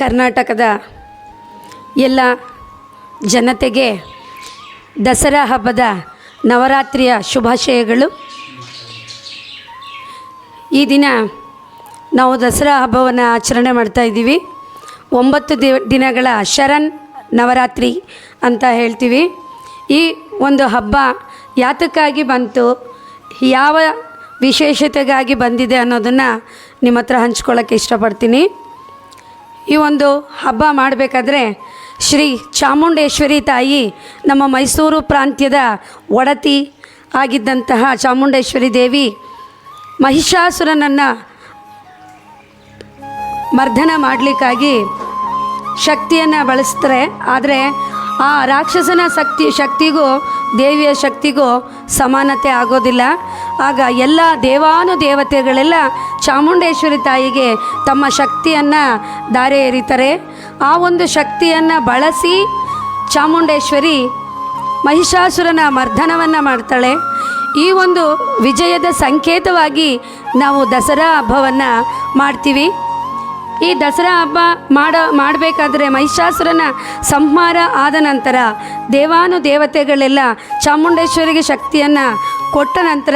ಕರ್ನಾಟಕದ ಎಲ್ಲ ಜನತೆಗೆ ದಸರಾ ಹಬ್ಬದ ನವರಾತ್ರಿಯ ಶುಭಾಶಯಗಳು. ಈ ದಿನ ನಾವು ದಸರಾ ಹಬ್ಬವನ್ನು ಆಚರಣೆ ಮಾಡ್ತಾ ಇದ್ದೀವಿ. ಒಂಬತ್ತು ದಿವ ದಿನಗಳ ಶರಣ್ ನವರಾತ್ರಿ ಅಂತ ಹೇಳ್ತೀವಿ. ಈ ಒಂದು ಹಬ್ಬ ಯಾತಕ್ಕಾಗಿ ಬಂತು, ಯಾವ ವಿಶೇಷತೆಗಾಗಿ ಬಂದಿದೆ ಅನ್ನೋದನ್ನು ನಿಮ್ಮ ಹತ್ರ ಹಂಚ್ಕೊಳ್ಳೋಕ್ಕೆ ಇಷ್ಟಪಡ್ತೀನಿ. ಈ ಒಂದು ಹಬ್ಬ ಮಾಡಬೇಕಾದ್ರೆ ಶ್ರೀ ಚಾಮುಂಡೇಶ್ವರಿ ತಾಯಿ ನಮ್ಮ ಮೈಸೂರು ಪ್ರಾಂತ್ಯದ ಒಡತಿ ಆಗಿದ್ದಂತಹ ಚಾಮುಂಡೇಶ್ವರಿ ದೇವಿ ಮಹಿಷಾಸುರನನ್ನು ಮರ್ದನ ಮಾಡಲಿಕ್ಕಾಗಿ ಶಕ್ತಿಯನ್ನು ಬಳಸ್ತಾರೆ. ಆದರೆ ಆ ರಾಕ್ಷಸನ ಶಕ್ತಿ ಶಕ್ತಿಗೂ, ದೇವಿಯ ಶಕ್ತಿಗೂ ಸಮಾನತೆ ಆಗೋದಿಲ್ಲ. ಆಗ ಎಲ್ಲ ದೇವಾನು ದೇವತೆಗಳೆಲ್ಲ ಚಾಮುಂಡೇಶ್ವರಿ ತಾಯಿಗೆ ತಮ್ಮ ಶಕ್ತಿಯನ್ನು ದಾರೆ ಎರಿತಾರೆ ಆ ಒಂದು ಶಕ್ತಿಯನ್ನು ಬಳಸಿ ಚಾಮುಂಡೇಶ್ವರಿ ಮಹಿಷಾಸುರನ ಮರ್ದನವನ್ನು ಮಾಡ್ತಾಳೆ. ಈ ಒಂದು ವಿಜಯದ ಸಂಕೇತವಾಗಿ ನಾವು ದಸರಾ ಹಬ್ಬವನ್ನು ಮಾಡ್ತೀವಿ. ಈ ದಸರಾ ಹಬ್ಬ ಮಾಡ, ಮಾಡಬೇಕಾದ್ರೆ ಮಹಿಷಾಸುರನ ಸಂಹಾರ ಆದ ನಂತರ ದೇವಾನು ದೇವತೆಗಳೆಲ್ಲ ಚಾಮುಂಡೇಶ್ವರಿಗೆ ಶಕ್ತಿಯನ್ನು ಕೊಟ್ಟ ನಂತರ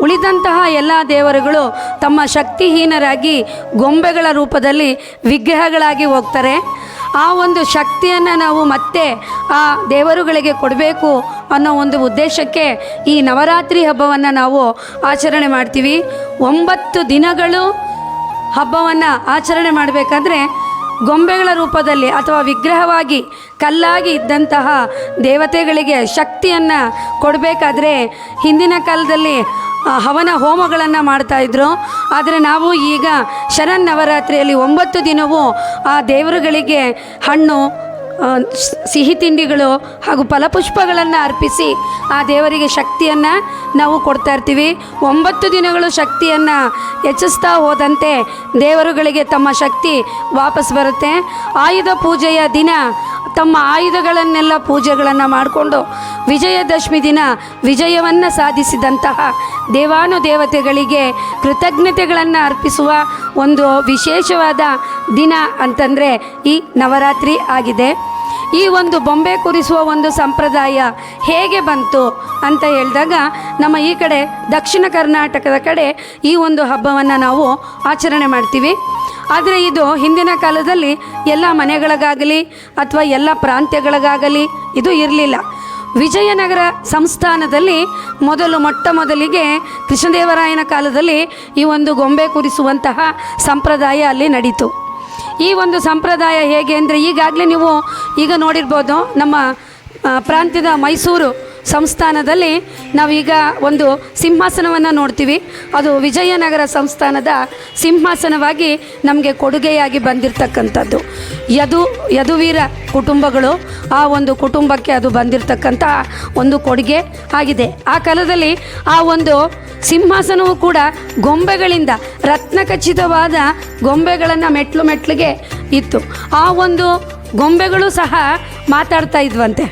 ಉಳಿದಂತಹ ಎಲ್ಲ ದೇವರುಗಳು ತಮ್ಮ ಶಕ್ತಿಹೀನರಾಗಿ ಗೊಂಬೆಗಳ ರೂಪದಲ್ಲಿ ವಿಗ್ರಹಗಳಾಗಿ ಹೋಗ್ತಾರೆ. ಆ ಒಂದು ಶಕ್ತಿಯನ್ನು ನಾವು ಮತ್ತೆ ಆ ದೇವರುಗಳಿಗೆ ಕೊಡಬೇಕು ಅನ್ನೋ ಒಂದು ಉದ್ದೇಶಕ್ಕೆ ಈ ನವರಾತ್ರಿ ಹಬ್ಬವನ್ನು ನಾವು ಆಚರಣೆ ಮಾಡ್ತೀವಿ. ಒಂಬತ್ತು ದಿನಗಳು ಹಬ್ಬವನ್ನು ಆಚರಣೆ ಮಾಡಬೇಕಾದ್ರೆ ಗೊಂಬೆಗಳ ರೂಪದಲ್ಲಿ ಅಥವಾ ವಿಗ್ರಹವಾಗಿ ಕಲ್ಲಾಗಿ ಇದ್ದಂತಹ ದೇವತೆಗಳಿಗೆ ಶಕ್ತಿಯನ್ನು ಕೊಡಬೇಕಾದ್ರೆ ಹಿಂದಿನ ಕಾಲದಲ್ಲಿ ಹವನ ಹೋಮಗಳನ್ನು ಮಾಡ್ತಾಯಿದ್ರು ಆದರೆ ನಾವು ಈಗ ಶರನ್ನವರಾತ್ರಿಯಲ್ಲಿ ಒಂಬತ್ತು ದಿನವೂ ಆ ದೇವರುಗಳಿಗೆ ಹಣ್ಣು ಸಿಹಿ ತಿಂಡಿಗಳು ಹಾಗೂ ಫಲಪುಷ್ಪಗಳನ್ನು ಅರ್ಪಿಸಿ ಆ ದೇವರಿಗೆ ಶಕ್ತಿಯನ್ನು ನಾವು ಕೊಡ್ತಾ ಇರ್ತೀವಿ. ಒಂಬತ್ತು ದಿನಗಳು ಶಕ್ತಿಯನ್ನು ಹೆಚ್ಚಿಸ್ತಾ ಹೋದಂತೆ ದೇವರುಗಳಿಗೆ ತಮ್ಮ ಶಕ್ತಿ ವಾಪಸ್ ಬರುತ್ತೆ. ಆಯುಧ ಪೂಜೆಯ ದಿನ ತಮ್ಮ ಆಯುಧಗಳನ್ನೆಲ್ಲ ಪೂಜೆಗಳನ್ನು ಮಾಡಿಕೊಂಡು ವಿಜಯದಶಮಿ ದಿನ ವಿಜಯವನ್ನು ಸಾಧಿಸಿದಂತಹ ದೇವಾನು ದೇವತೆಗಳಿಗೆ ಕೃತಜ್ಞತೆಗಳನ್ನು ಅರ್ಪಿಸುವ ಒಂದು ವಿಶೇಷವಾದ ದಿನ ಅಂತಂದರೆ ಈ ನವರಾತ್ರಿ ಆಗಿದೆ. ಈ ಒಂದು ಬೊಂಬೆ ಕೂರಿಸುವ ಒಂದು ಸಂಪ್ರದಾಯ ಹೇಗೆ ಬಂತು ಅಂತ ಹೇಳಿದಾಗ ನಮ್ಮ ಈ ಕಡೆ ದಕ್ಷಿಣ ಕರ್ನಾಟಕದ ಕಡೆ ಈ ಒಂದು ಹಬ್ಬವನ್ನು ನಾವು ಆಚರಣೆ ಮಾಡ್ತೀವಿ. ಆದರೆ ಇದು ಹಿಂದಿನ ಕಾಲದಲ್ಲಿ ಎಲ್ಲ ಮನೆಗಳಿಗಾಗಲಿ ಅಥವಾ ಎಲ್ಲ ಪ್ರಾಂತ್ಯಗಳಿಗಾಗಲಿ ಇದು ಇರಲಿಲ್ಲ. ವಿಜಯನಗರ ಸಂಸ್ಥಾನದಲ್ಲಿ ಮೊದಲು ಮೊಟ್ಟ ಮೊದಲಿಗೆ ಕೃಷ್ಣದೇವರಾಯನ ಕಾಲದಲ್ಲಿ ಈ ಒಂದು ಗೊಂಬೆ ಕೂರಿಸುವಂತಹ ಸಂಪ್ರದಾಯ ಅಲ್ಲಿ ನಡೀತು. ಈ ಒಂದು ಸಂಪ್ರದಾಯ ಹೇಗೆ ಅಂದರೆ ಈಗಾಗಲೇ ನೀವು ಈಗ ನೋಡಿರ್ಬೋದು ನಮ್ಮ ಪ್ರಾಂತ್ಯದ ಮೈಸೂರು ಸಂಸ್ಥಾನದಲ್ಲಿ ನಾವೀಗ ಒಂದು ಸಿಂಹಾಸನವನ್ನು ನೋಡ್ತೀವಿ. ಅದು ವಿಜಯನಗರ ಸಂಸ್ಥಾನದ ಸಿಂಹಾಸನವಾಗಿ ನಮಗೆ ಕೊಡುಗೆಯಾಗಿ ಬಂದಿರತಕ್ಕಂಥದ್ದು. ಯದು, ಯದುವೀರ ಕುಟುಂಬಗಳು ಆ ಒಂದು ಕುಟುಂಬಕ್ಕೆ ಅದು ಬಂದಿರತಕ್ಕಂಥ ಒಂದು ಕೊಡುಗೆ ಆಗಿದೆ. ಆ ಕಾಲದಲ್ಲಿ ಆ ಒಂದು ಸಿಂಹಾಸನವು ಕೂಡ ಗೊಂಬೆಗಳಿಂದ ರತ್ನಖಚಿತವಾದ ಗೊಂಬೆಗಳನ್ನು ಮೆಟ್ಲು ಮೆಟ್ಲಿಗೆ ಇತ್ತು. ಆ ಒಂದು ಗೊಂಬೆಗಳು ಸಹ ಮಾತಾಡ್ತಾ ಇದ್ವಂತೆ.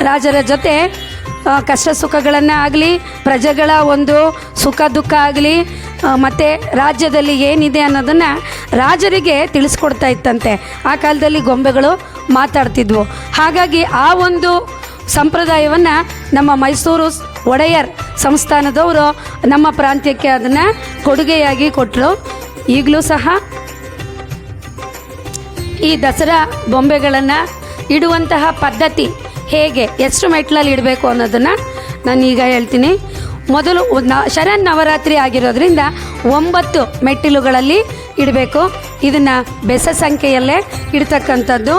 ರಾಜರ ಜೊತೆ ಕಷ್ಟ ಸುಖಗಳನ್ನು ಆಗಲಿ, ಪ್ರಜೆಗಳ ಒಂದು ಸುಖ ದುಃಖ ಆಗಲಿ ಮತ್ತು ರಾಜ್ಯದಲ್ಲಿ ಏನಿದೆ ಅನ್ನೋದನ್ನು ರಾಜರಿಗೆ ತಿಳಿಸ್ಕೊಡ್ತಾ ಇತ್ತಂತೆ. ಆ ಕಾಲದಲ್ಲಿ ಗೊಂಬೆಗಳು ಮಾತಾಡ್ತಿದ್ವು. ಹಾಗಾಗಿ ಆ ಒಂದು ಸಂಪ್ರದಾಯವನ್ನು ನಮ್ಮ ಮೈಸೂರು ಒಡೆಯರ್ ಸಂಸ್ಥಾನದವರು ನಮ್ಮ ಪ್ರಾಂತ್ಯಕ್ಕೆ ಅದನ್ನು ಕೊಡುಗೆಯಾಗಿ ಕೊಟ್ಟರು ಈಗಲೂ ಸಹ ಈ ದಸರಾ ಬೊಂಬೆಗಳನ್ನು ಇಡುವಂತಹ ಪದ್ಧತಿ ಹೇಗೆ ಎಷ್ಟು ಮೆಟ್ಲಲ್ಲಿ ಇಡಬೇಕು ಅನ್ನೋದನ್ನು ನಾನು ಈಗ ಹೇಳ್ತೀನಿ. ಮೊದಲು ಶರಣ್ ನವರಾತ್ರಿ ಆಗಿರೋದ್ರಿಂದ ಒಂಬತ್ತು ಮೆಟ್ಟಿಲುಗಳಲ್ಲಿ ಇಡಬೇಕು. ಇದನ್ನು ಬೆಸ ಸಂಖ್ಯೆಯಲ್ಲೇ ಇಡ್ತಕ್ಕಂಥದ್ದು.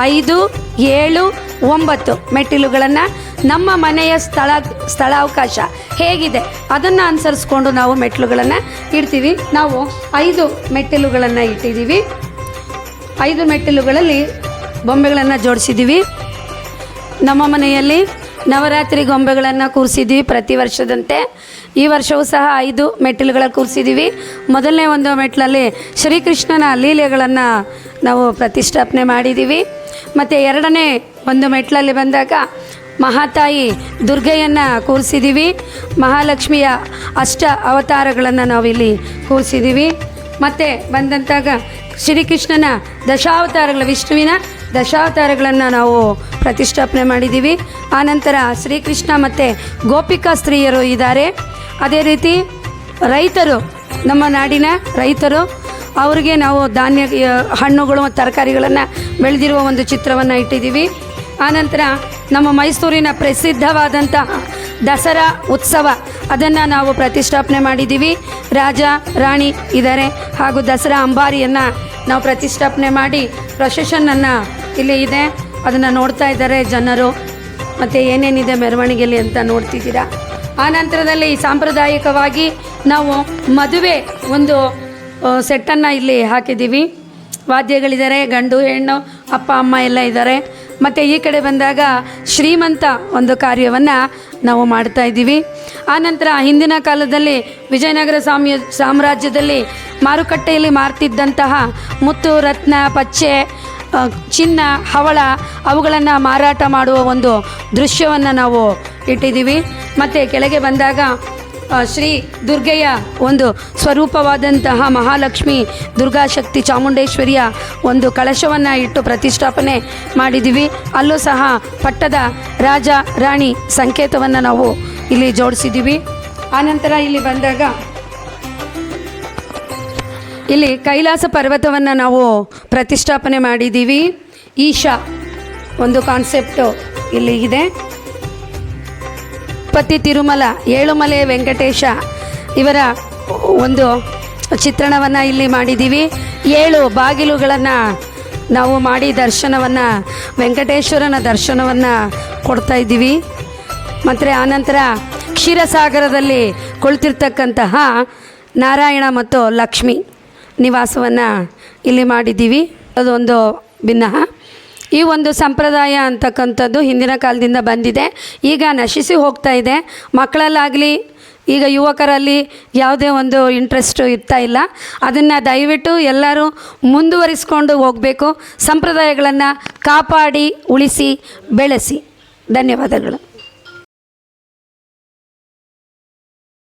ಐದು, ಏಳು, ಒಂಬತ್ತು ಮೆಟ್ಟಿಲುಗಳನ್ನು ನಮ್ಮ ಮನೆಯ ಸ್ಥಳ, ಸ್ಥಳಾವಕಾಶ ಹೇಗಿದೆ? ಅದನ್ನು ಅನುಸರಿಸ್ಕೊಂಡು ನಾವು ಮೆಟ್ಟಿಲುಗಳನ್ನು ಇಡ್ತೀವಿ. ನಾವು ಐದು ಮೆಟ್ಟಿಲುಗಳನ್ನು ಇಟ್ಟಿದ್ದೀವಿ. ಐದು ಮೆಟ್ಟಿಲುಗಳಲ್ಲಿ ಬೊಂಬೆಗಳನ್ನು ಜೋಡಿಸಿದ್ದೀವಿ. ನಮ್ಮ ಮನೆಯಲ್ಲಿ ನವರಾತ್ರಿ ಗೊಂಬೆಗಳನ್ನು ಕೂರಿಸಿದ್ವಿ ಪ್ರತಿ ವರ್ಷದಂತೆ. ಈ ವರ್ಷವೂ ಸಹ ಐದು ಮೆಟ್ಟಿಲುಗಳ ಕೂರಿಸಿದ್ದೀವಿ ಮೊದಲನೇ ಒಂದು ಮೆಟ್ಟಲಲ್ಲಿ ಶ್ರೀಕೃಷ್ಣನ ಲೀಲೆಗಳನ್ನು ನಾವು ಪ್ರತಿಷ್ಠಾಪನೆ ಮಾಡಿದ್ದೀವಿ ಮತ್ತು ಎರಡನೇ ಒಂದು ಮೆಟ್ಟಲಲ್ಲಿ ಬಂದಾಗ ಮಹಾತಾಯಿ ದುರ್ಗೆಯನ್ನು ಕೂರಿಸಿದ್ದೀವಿ ಮಹಾಲಕ್ಷ್ಮಿಯ ಅಷ್ಟ ಅವತಾರಗಳನ್ನು ನಾವಿಲ್ಲಿ ಕೂರಿಸಿದ್ದೀವಿ ಮತ್ತು ಬಂದಂತಾಗ ಶ್ರೀಕೃಷ್ಣನ ದಶಾವತಾರಗಳ ವಿಷ್ಣುವಿನ ದಶಾವತಾರಗಳನ್ನು ನಾವು ಪ್ರತಿಷ್ಠಾಪನೆ ಮಾಡಿದ್ದೀವಿ ಆನಂತರ ಶ್ರೀಕೃಷ್ಣ ಮತ್ತು ಗೋಪಿಕಾ ಸ್ತ್ರೀಯರು ಇದ್ದಾರೆ. ಅದೇ ರೀತಿ ರೈತರು, ನಮ್ಮ ನಾಡಿನ ರೈತರು, ಅವರಿಗೆ ನಾವು ಧಾನ್ಯ ಹಣ್ಣುಗಳು ಮತ್ತು ತರಕಾರಿಗಳನ್ನು ಬೆಳೆದಿರುವ ಒಂದು ಚಿತ್ರವನ್ನು ಇಟ್ಟಿದ್ದೀವಿ ಆನಂತರ ನಮ್ಮ ಮೈಸೂರಿನ ಪ್ರಸಿದ್ಧವಾದಂಥ ದಸರಾ ಉತ್ಸವ, ಅದನ್ನು ನಾವು ಪ್ರತಿಷ್ಠಾಪನೆ ಮಾಡಿದ್ದೀವಿ ರಾಜ, ರಾಣಿ ಇದ್ದಾರೆ. ಹಾಗೂ ದಸರಾ ಅಂಬಾರಿಯನ್ನು ನಾವು ಪ್ರತಿಷ್ಠಾಪನೆ ಮಾಡಿ ಪ್ರೊಸೆಷನನ್ನು ಇಲ್ಲಿ ಇದೆ. ಅದನ್ನು ನೋಡ್ತಾ ಇದ್ದಾರೆ ಜನರು. ಮತ್ತು ಏನೇನಿದೆ ಮೆರವಣಿಗೆಯಲ್ಲಿ ಅಂತ ನೋಡ್ತಿದ್ದೀರಾ? ಆ ನಂತರದಲ್ಲಿ ಸಾಂಪ್ರದಾಯಿಕವಾಗಿ ನಾವು ಮದುವೆ ಒಂದು ಸೆಟ್ಟನ್ನು ಇಲ್ಲಿ ಹಾಕಿದ್ದೀವಿ. ವಾದ್ಯಗಳಿದ್ದಾರೆ, ಗಂಡು, ಹೆಣ್ಣು, ಅಪ್ಪ, ಅಮ್ಮ ಎಲ್ಲ ಇದ್ದಾರೆ. ಮತ್ತು ಈ ಕಡೆ ಬಂದಾಗ ಶ್ರೀಮಂತ ಒಂದು ಕಾರ್ಯವನ್ನು ನಾವು ಮಾಡ್ತಾ ಇದ್ದೀವಿ. ಆನಂತರ ಹಿಂದಿನ ಕಾಲದಲ್ಲಿ ವಿಜಯನಗರ ಸಾಮ್ಯ ಸಾಮ್ರಾಜ್ಯದಲ್ಲಿ ಮಾರುಕಟ್ಟೆಯಲ್ಲಿ ಮಾರ್ತಿದ್ದಂತಹ ಮುತ್ತು, ರತ್ನ, ಪಚ್ಚೆ ಚಿನ್ನ, ಹವಳ, ಅವುಗಳನ್ನು ಮಾರಾಟ ಮಾಡುವ ಒಂದು ದೃಶ್ಯವನ್ನು ನಾವು ಇಟ್ಟಿದ್ದೀವಿ. ಮತ್ತು ಕೆಳಗೆ ಬಂದಾಗ ಶ್ರೀ ದುರ್ಗೆಯ ಒಂದು ಸ್ವರೂಪವಾದಂತಹ ಮಹಾಲಕ್ಷ್ಮಿ ದುರ್ಗಾಶಕ್ತಿ ಚಾಮುಂಡೇಶ್ವರಿಯ ಒಂದು ಕಳಶವನ್ನು ಇಟ್ಟು ಪ್ರತಿಷ್ಠಾಪನೆ ಮಾಡಿದ್ದೀವಿ. ಅಲ್ಲೂ ಸಹ ಪಟ್ಟದ ರಾಜ, ರಾಣಿ ಸಂಕೇತವನ್ನು ನಾವು ಇಲ್ಲಿ ಜೋಡಿಸಿದ್ದೀವಿ. ಆನಂತರ ಇಲ್ಲಿ ಬಂದಾಗ ಇಲ್ಲಿ ಕೈಲಾಸ ಪರ್ವತವನ್ನು ನಾವು ಪ್ರತಿಷ್ಠಾಪನೆ ಮಾಡಿದ್ದೀವಿ. ಈಶಾ ಒಂದು ಕಾನ್ಸೆಪ್ಟು ಇಲ್ಲಿ ಇದೆ. ಪತಿ ತಿರುಮಲ, ಏಳುಮಲೆ ವೆಂಕಟೇಶ ಇವರ ಒಂದು ಚಿತ್ರಣವನ್ನು ಇಲ್ಲಿ ಮಾಡಿದ್ದೀವಿ. ಏಳು ಬಾಗಿಲುಗಳನ್ನು ನಾವು ಮಾಡಿ ದರ್ಶನವನ್ನು, ವೆಂಕಟೇಶ್ವರನ ದರ್ಶನವನ್ನು ಕೊಡ್ತಾ ಇದ್ದೀವಿ. ಮತ್ತು ಆನಂತರ ಕ್ಷೀರಸಾಗರದಲ್ಲಿ ಕುಳಿತಿರ್ತಕ್ಕಂತಹ ನಾರಾಯಣ ಮತ್ತು ಲಕ್ಷ್ಮಿ. ನಿವಾಸವನ್ನು ಇಲ್ಲಿ ಮಾಡಿದ್ದೀವಿ. ಅದೊಂದು ಭಿನ್ನ. ಈ ಒಂದು ಸಂಪ್ರದಾಯ ಅಂತಕ್ಕಂಥದ್ದು ಹಿಂದಿನ ಕಾಲದಿಂದ ಬಂದಿದೆ. ಈಗ ನಶಿಸಿ ಹೋಗ್ತಾ ಇದೆ. ಮಕ್ಕಳಲ್ಲಾಗಲಿ, ಈಗ ಯುವಕರಲ್ಲಿ ಯಾವುದೇ ಒಂದು ಇಂಟ್ರೆಸ್ಟು ಇರ್ತಾ ಇಲ್ಲ. ಅದನ್ನು ದಯವಿಟ್ಟು ಎಲ್ಲರೂ ಮುಂದುವರಿಸ್ಕೊಂಡು ಹೋಗಬೇಕು. ಸಂಪ್ರದಾಯಗಳನ್ನು ಕಾಪಾಡಿ, ಉಳಿಸಿ, ಬೆಳೆಸಿ. ಧನ್ಯವಾದಗಳು.